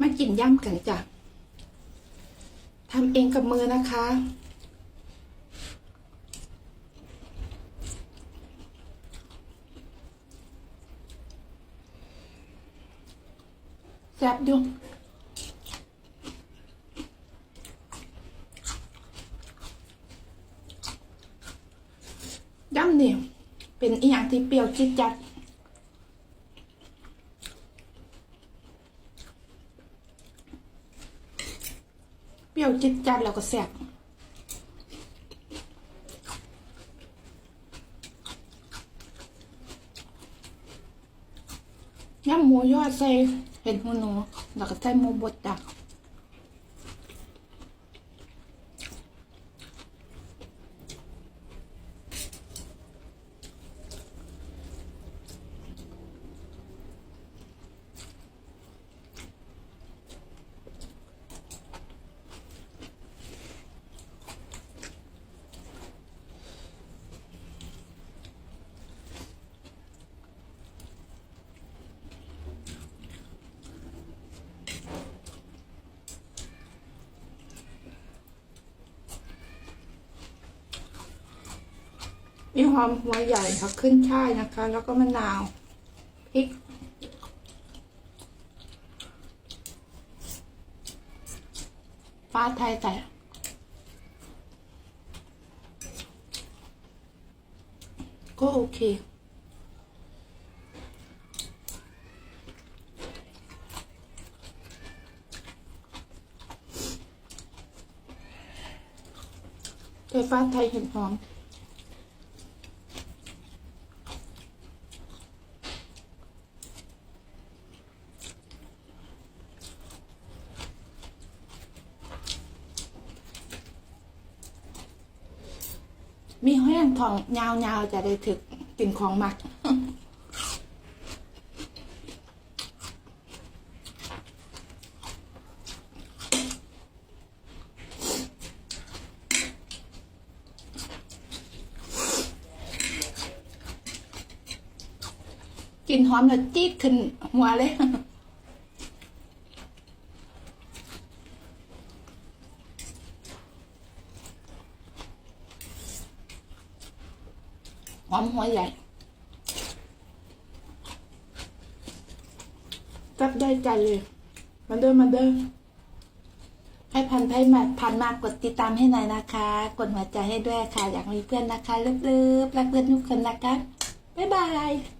มากินย่ำกันจ้ะทำเองกับมือนะคะ แซ่บอยู่ย่ำเนี่ยเป็นอีหยังที่เปรี้ยวจิ๊ดจัด เปรี้ยวจิ๊ดจัดแล้วก็แซ่บย่ำหมูยอดใส่เห็ดหูหนูแล้วก็ใส่หมูบดจ้ะ มีหอมหัวใหญ่ค่ะขึ้นช่ายนะคะ แล้วก็มะนาวพริกฟ้าไทยแต่ก็โอเคแต่ฟ้าไทยเห็นหอม มีแห้งทองยาวๆจะได้ถึกกินของหมักกินหอมแล้วจี๊ดขึ้นหัวเลย หอมหัวใหญ่จับได้ใจเลย มาเดินมาเดินให้พันให้มาพันมากกดติดตามให้หน่อยนะคะ กดหัวใจให้ด้วยค่ะ อยากมีเพื่อนนะคะเลิฟๆรักเพื่อนทุกคนนะคะ บ๊ายบาย